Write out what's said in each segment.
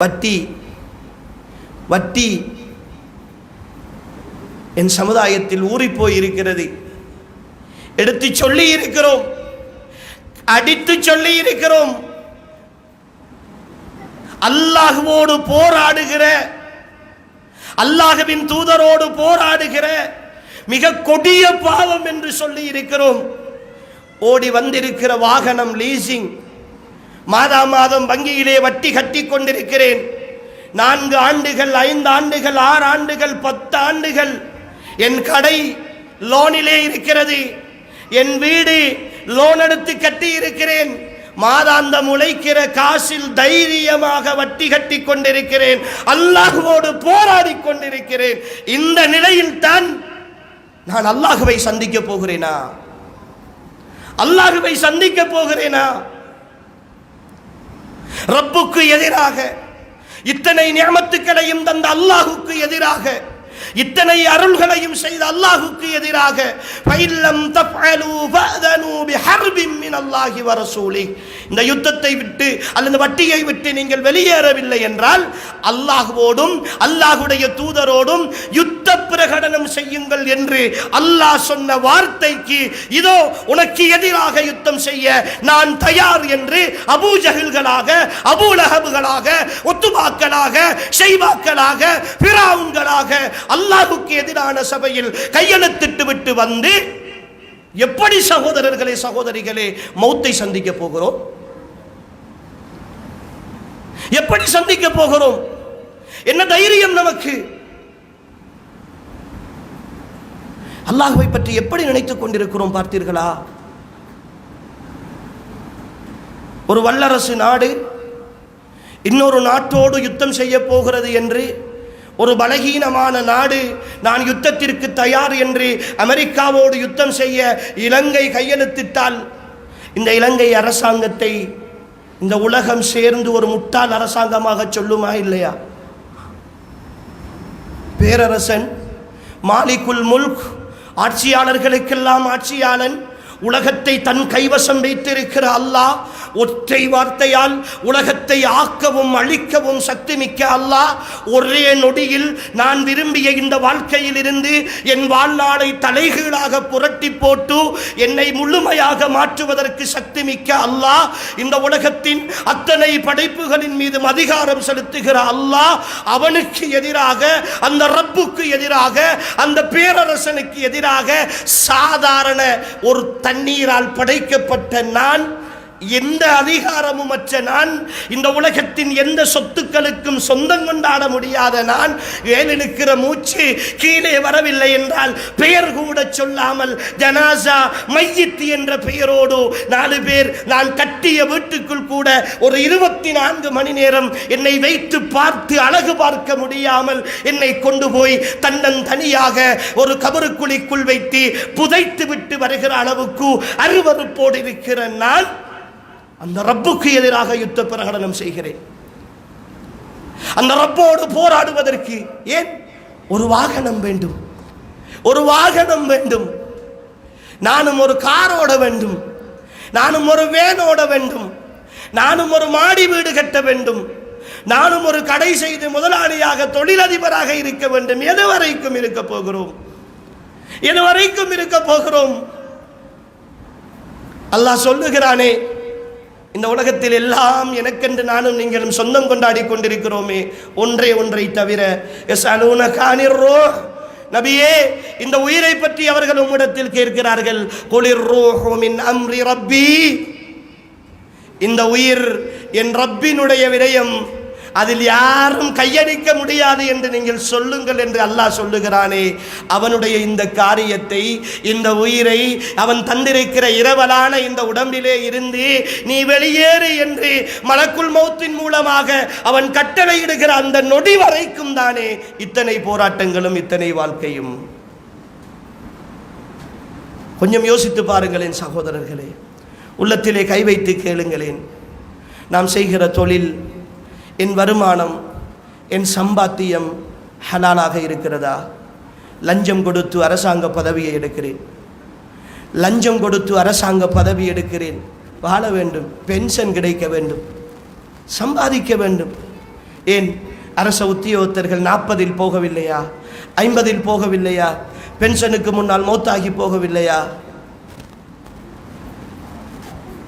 வட்டி வட்டி என் சமுதாயத்தில் ஊறிப்போய் இருக்கிறது எடுத்து சொல்லி இருக்கிறோம் அடித்து சொல்லி இருக்கிறோம் அல்லாஹுவோடு போராடுகிற அல்லாஹுவின் தூதரோடு போராடுகிற மிக கொடிய பாவம் என்று சொல்லி இருக்கிறோம் ஓடி வந்திருக்கிற வாகனம் லீசிங் மாதா மாதம் வங்கியிலே வட்டி கட்டி கொண்டிருக்கிறேன். நான்கு ஆண்டுகள் ஐந்து ஆண்டுகள் ஆறு ஆண்டுகள் பத்து ஆண்டுகள் என் கடை லோனிலே இருக்கிறது. என் வீடு லோன் எடுத்து கட்டி இருக்கிறேன் மாதாந்தம் உழைக்கிற காசில் தைரியமாக வட்டி கட்டி கொண்டிருக்கிறேன். அல்லாஹுவோடு போராடி கொண்டிருக்கிறேன். இந்த நிலையில் தான் நான் அல்லாஹுவை சந்திக்க போகிறேனா? அல்லாஹுவை சந்திக்க போகிறேனா? ரப்புக்கு எதிராக இத்தனை நியமத்துக்களையும் தந்த அல்லாஹுக்கு எதிராக இத்தனை அருள்களையும் செய்த அல்லாஹுக்கு எதிராக ஃபைல்லம் தஃஅலு ஃபஅதனு பிஹர்பின் மின் அல்லாஹி வ இந்த யுத்தத்தை விட்டு அல்லது வட்டியை விட்டு நீங்கள் வெளியேறவில்லை என்றால் அல்லாஹுவோடும் அல்லாஹுடைய தூதரோடும் யுத்த பிரகடனம் செய்யுங்கள் என்று அல்லாஹ் சொன்ன வார்த்தைக்கு இதோ உனக்கு எதிராக யுத்தம் செய்ய நான் தயார் என்று அபூஜகில்களாக அபூலகபுகளாக ஒத்துமாக்களாக செய்வாக்களாக பிராவுன்களாக அல்லாஹுக்கு எதிரான சபையில் கையெழுத்திட்டு விட்டு வந்து எப்படி சகோதரர்களே சகோதரிகளே மௌத்தை சந்திக்க போகிறோம்? எப்படி சந்திக்க போகிறோம்? என்ன தைரியம் நமக்கு? அல்லாஹுவை பற்றி எப்படி நினைத்துக் கொண்டிருக்கிறோம் பார்த்தீர்களா? ஒரு வல்லரசு நாடு இன்னொரு நாட்டோடு யுத்தம் செய்ய போகிறது என்று ஒரு பலகீனமான நாடு நான் யுத்தத்திற்கு தயார் என்று அமெரிக்காவோடு யுத்தம் செய்ய இலங்கை கையெழுத்திட்டால் இந்த இலங்கை அரசாங்கத்தை இந்த உலகம் சேர்ந்து ஒரு முட்டாள் அரசாங்கமாக சொல்லுமா இல்லையா? பேரரசன் மாலிகுல் முல்க் ஆட்சியாளர்களுக்கெல்லாம் ஆட்சியாளன் உலகத்தை தன் கைவசம் வைத்திருக்கிற அல்லாஹ் ஒற்றை வார்த்தையால் உலகத்தை ஆக்கவும் அழிக்கவும் சக்தி மிக்க அல்லாஹ் ஒரே நொடியில் நான் விரும்பிய இந்த வாழ்க்கையில் இருந்து என் வாழ்நாளை தலைகீழாக புரட்டி போட்டு என்னை முழுமையாக மாற்றுவதற்கு சக்தி மிக்க அல்லாஹ் இந்த உலகத்தின் அத்தனை படைப்புகளின் மீதும் அதிகாரம் செலுத்துகிற அல்லாஹ் அவனுக்கு எதிராக அந்த ரப்புக்கு எதிராக அந்த பேரரசனுக்கு எதிராக சாதாரண ஒரு தண்ணீரால் படைக்கப்பட்ட நான் எந்த அதிகாரமும் அற்ற நான் இந்த உலகத்தின் எந்த சொத்துக்களுக்கும் சொந்தம் கொண்டாட முடியாத நான் ஏழெடுக்கிற மூச்சு கீழே வரவில்லை என்றால் பெயர் கூட சொல்லாமல் ஜனாசா மையத்து என்ற பெயரோடு நாலு பேர் நான் கட்டிய வீட்டுக்குள் கூட ஒரு இருபத்தி நான்கு மணி நேரம் என்னை வைத்து பார்த்து அழகு பார்க்க முடியாமல் என்னை கொண்டு போய் தன்னன் தனியாக ஒரு கபருக்குழிக்குள் வைத்து புதைத்து விட்டு வருகிற அளவுக்கு அருவறுப்போடு இருக்கிற நான் அந்த ரப்புக்கு எதிராக யுத்த பிரகடனம் செய்கிறேன். அந்த ரப்போடு போராடுவதற்கு ஏன்? ஒரு வாகனம் வேண்டும். ஒரு வாகனம் வேண்டும். நானும் ஒரு காரோட வேண்டும். நானும் ஒரு வேனோட வேண்டும். நானும் ஒரு மாடி வீடு கட்ட வேண்டும். நானும் ஒரு கடை செய்து முதலாளியாக தொழிலதிபராக இருக்க வேண்டும். எது வரைக்கும் இருக்க போகிறோம்? எது வரைக்கும் இருக்க போகிறோம்? அல்லாஹ் சொல்லுகிறானே இந்த உலகத்தில் எல்லாம் எனக்கென்று நானும் நீங்களும் சொந்தம் கொண்டாடி கொண்டிருக்கிறோமே ஒன்றே ஒன்றை தவிர. எஸ் அலூன காணிர்ரோ நபியே இந்த உயிரை பற்றி அவர்கள் உம்மிடத்தில் கேட்கிறார்கள். குளிர் ரோஹோமின் அம்ரி ரப்பி. இந்த உயிர் என் ரப்பினுடைய விடயம் அதில் யாரும் கையடிக்க முடியாது என்று நீங்கள் சொல்லுங்கள் என்று அல்லாஹ் சொல்லுகிறானே. அவனுடைய இந்த காரியத்தை இந்த உயிரை அவன் தந்திருக்கிற இரவலான இந்த உடம்பிலே இருந்து நீ வெளியேறு என்று மலக்குள் மௌத்தின் மூலமாக அவன் கட்டளையிடுகிற அந்த நொடி வரைக்கும் தானே இத்தனை போராட்டங்களும் இத்தனை வாழ்க்கையும். கொஞ்சம் யோசித்து பாருங்களேன் சகோதரர்களே. உள்ளத்திலே கை வைத்து கேளுங்களேன். நாம் செய்கிற தொழில் என் வருமானம் என் சம்பாத்தியம் ஹலாலாக இருக்கிறதா? லஞ்சம் கொடுத்து அரசாங்க பதவியை எடுக்கிறேன். லஞ்சம் கொடுத்து அரசாங்க பதவி எடுக்கிறேன். வாழ வேண்டும் பென்ஷன் கிடைக்க வேண்டும் சம்பாதிக்க வேண்டும். ஏன் அரச உத்தியோகத்தர்கள் நாற்பதில் போகவில்லையா? ஐம்பதில் போகவில்லையா? பென்ஷனுக்கு முன்னால் மௌத்தாகி போகவில்லையா?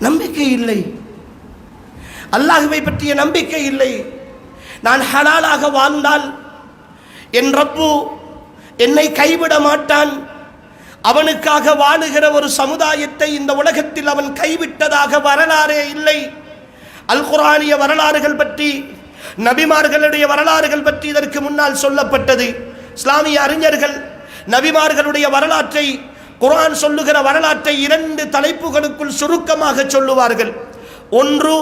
நம்பிக்கை இல்லை. அல்லாஹுவை பற்றிய நம்பிக்கை இல்லை. நான் ஹலாலாக வாழ்ந்தால் என் ரப்பு என்னை கைவிட மாட்டான். அவனுக்காக வாழுகிற ஒரு சமுதாயத்தை இந்த உலகத்தில் அவன் கைவிட்டதாக வரலாறே இல்லை. அல் குரானிய வரலாறுகள் பற்றி நபிமார்களுடைய வரலாறுகள் பற்றி இதற்கு முன்னால் சொல்லப்பட்டது. இஸ்லாமிய அறிஞர்கள் நபிமார்களுடைய வரலாற்றை குரான் சொல்லுகிற வரலாற்றை இரண்டு தலைப்புகளுக்குள் சுருக்கமாக சொல்லுவார்கள். ஒன்று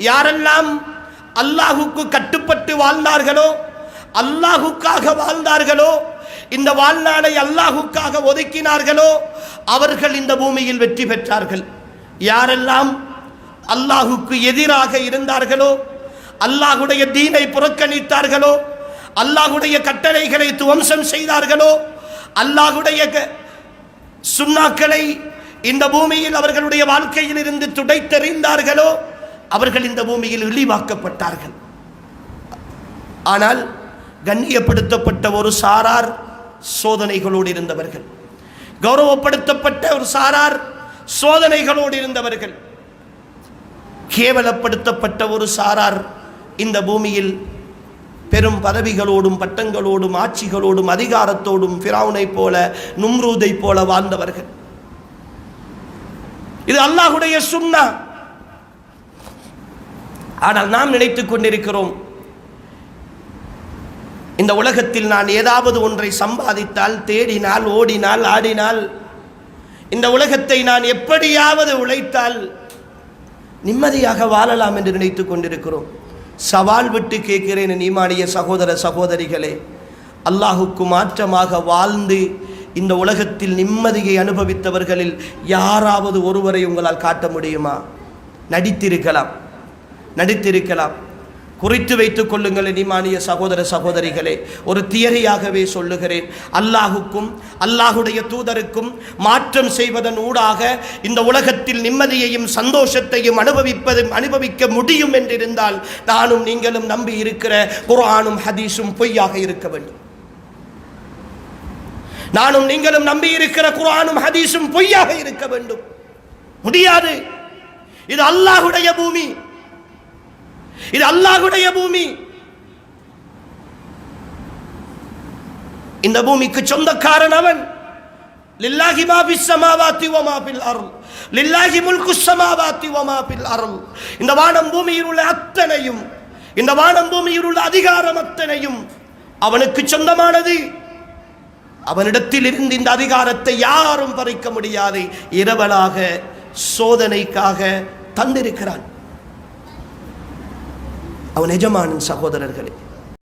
யாரெல்லாம் அல்லாஹுக்கு கட்டுப்பட்டு வாழ்ந்தார்களோ அல்லாஹுக்காக வாழ்ந்தார்களோ இந்த வாழ்நாளை அல்லாஹுக்காக ஒதுக்கினார்களோ அவர்கள் இந்த பூமியில் வெற்றி பெற்றார்கள். யாரெல்லாம் அல்லாஹுக்கு எதிராக இருந்தார்களோ அல்லாஹுடைய தீனை புறக்கணித்தார்களோ அல்லாஹுடைய கட்டளைகளை துவம்சம் செய்தார்களோ அல்லாஹுடைய க- சுண்ணாக்களை இந்த பூமியில் அவர்களுடைய வாழ்க்கையில் இருந்து துடைத்தெறிந்தார்களோ அவர்கள் இந்த பூமியில் இழிவாக்கப்பட்டார்கள் ஆனால் கண்ணியப்படுத்தப்பட்ட ஒரு சாரார் சோதனைகளோடு இருந்தவர்கள். கௌரவப்படுத்தப்பட்ட ஒரு சாரார் சோதனைகளோடு இருந்தவர்கள். கேவலப்படுத்தப்பட்ட ஒரு சாரார் இந்த பூமியில் பெரும் பதவிகளோடும் பட்டங்களோடும் ஆட்சிகளோடும் அதிகாரத்தோடும் பிராவுனை போல நும்ரூதை போல வாழ்ந்தவர்கள். இது அல்லாஹுடைய சுன்னா ஆனால் நாம் நினைத்துக் கொண்டிருக்கிறோம் இந்த உலகத்தில் நான் ஏதாவது ஒன்றை சம்பாதித்தால் தேடினால் ஓடினால் ஆடினால் இந்த உலகத்தை நான் எப்படியாவது உழைத்தால் நிம்மதியாக வாழலாம் என்று நினைத்துக் கொண்டிருக்கிறோம். சவால் விட்டு கேட்கிறேன் நீமானிய சகோதர சகோதரிகளே அல்லாஹுக்கு மாற்றமாக வாழ்ந்து இந்த உலகத்தில் நிம்மதியை அனுபவித்தவர்களில் யாராவது ஒருவரை உங்களால் காட்ட முடியுமா? நடித்திருக்கலாம். நடித்திருக்கலாம். குறித்து வைத்துக் கொள்ளுங்கள் இனிமானிய சகோதர சகோதரிகளே ஒரு தியரியாகவே சொல்லுகிறேன். அல்லாஹுக்கும் அல்லாஹுடைய தூதருக்கும் மாற்றம் செய்வதன் ஊடாக இந்த உலகத்தில் நிம்மதியையும் சந்தோஷத்தையும் அனுபவிப்பது அனுபவிக்க முடியும் என்றிருந்தால் நானும் நீங்களும் நம்பி இருக்கிற குரானும் ஹதீஸும் பொய்யாக இருக்க வேண்டும். நானும் நீங்களும் நம்பி இருக்கிற குரானும் ஹதீஸும் பொய்யாக இருக்க வேண்டும். முடியாது. இது அல்லாஹுடைய பூமி. இது அல்லாஹுடைய பூமி. இந்த பூமிக்கு சொந்தக்காரன் அவன். லில்லாஹி மாபி சமாவாத்தி வ பில் அருள். லில்லாஹி முல்கு சமாவாத்தி வ பில் அருள். இந்த வானம் பூமியில் உள்ள அத்தனையும் இந்த வானம் பூமியில் உள்ள அதிகாரம் அத்தனையும் அவனுக்கு சொந்தமானது. அவனிடத்தில் இருந்து இந்த அதிகாரத்தை யாரும் பறிக்க முடியாது. இரவலாக சோதனைக்காக தந்திருக்கிறான். அவன் எஜமானின் சகோதரர்களே.